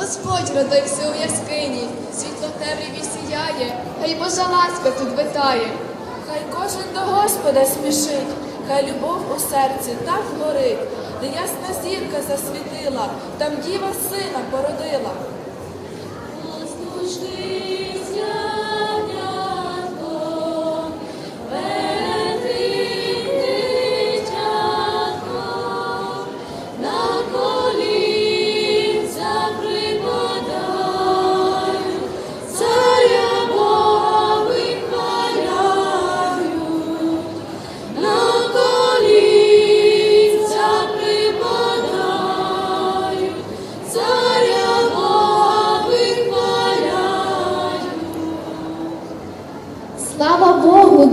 Господь родився у яскині, світло в темряві сіяє, хай Божа ласка тут витає. Хай кожен до Господа смішить, хай любов у серці так горить, де ясна зірка засвітила, там діва сина породила.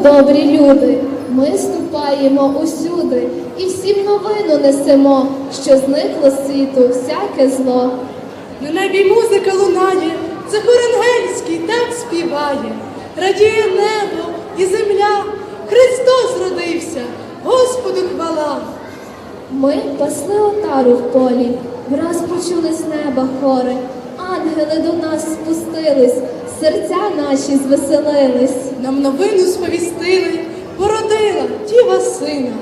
Добрі люди! Ми ступаємо усюди і всім новину несемо, що зникло з світу всяке зло. На небі музика лунає, це хор ангельський так співає. Радіє небо і земля, Христос родився, Господу хвала. Ми пасли отару в полі, враз почули з неба хори. Ангели до нас спустились, серця наші звеселились. Нам новину сповістили, породила діва сина.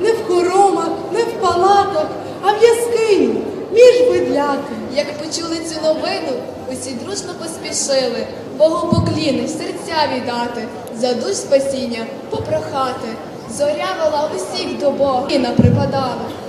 Не в хоромах, не в палатах, а в яскині, між видляти. Як почули цю новину, усі дружно поспішили, Богу покліни, серця віддати, за душ спасіння попрохати. Зоря вела усіх до Бога і припадала.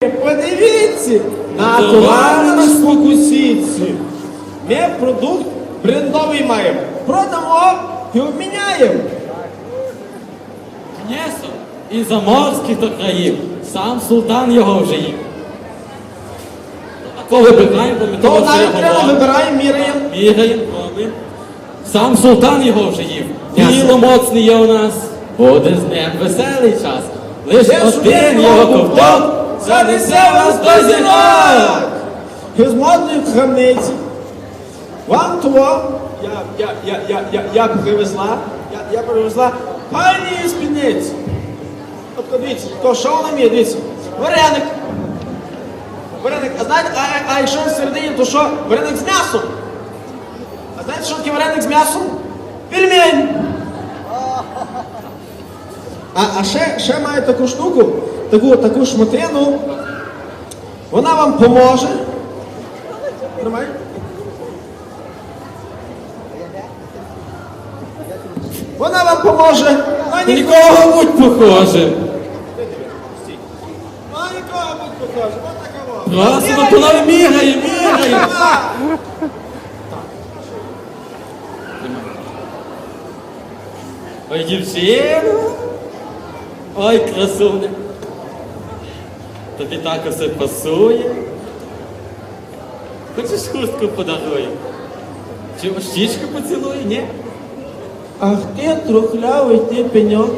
Подивіться на товар на спокусіці. Ми продукт брендовий маємо. Продамо і обміняємо. Князю і заморських то країв, сам султан його вже їв. Такого вибираємо, бо ми То треба вибираємо, міряємо. міряємо, робимо. Сам султан його вже їв. Діло моцне є у нас, буде з ним веселий час. Лиш Де один один його ковток занесе вас до зірок. Із модної крамниці. Вам того, я, я, я, я, я, я привезла, я, я привезла пані спідниці. Тобто дивіться, то що вона має, дивіться, вареник. Вареник, а знаєте, а, а, а якщо всередині, то що? Вареник з м'ясом. А знаєте, що таке вареник з м'ясом? Пельмень. А, а ще, ще має таку штуку, таку, таку шмотину. Вона вам поможе. Тримай. Вона вам поможе. На нікого. Нікого будь похожим. На нікого будь похоже. Ось во. Просимо, то нам міряє, міряє. Ой, дівчина. Ой, красуня. Тобі так усе пасує. Хочеш хустку подарую? Чи щічку поцілую, ні? Ах ти трухлявий ти пеньок.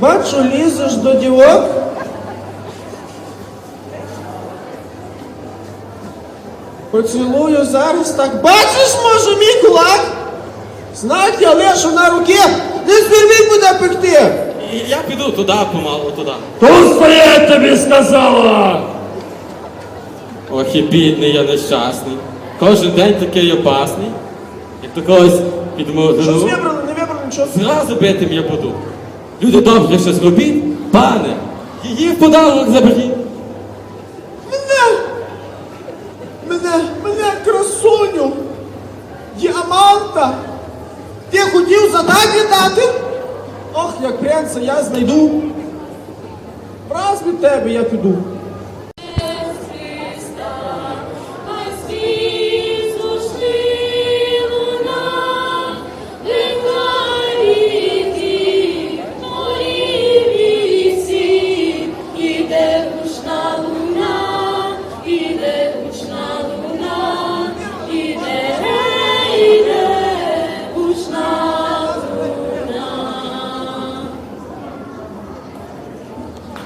Бачу, лізеш до дівок. Поцілую зараз так. Бачиш, може, мій кулак? Знак я лишу на руки, не. І туди помалу, туди. Тут стоять тобі сказала! Ох і бідний я нещасний. Кожен день такий опасний. Як до когось Щось підмогну, вибрали, не вибрали нічого. зразу битим я буду. Люди добре щось робіть, пане, її в подарунок заберіть. Мене, мене, мене, красуню, діаманта. Ти хотів задані дати? Ох, як принца я знайду. раз від тебе я піду.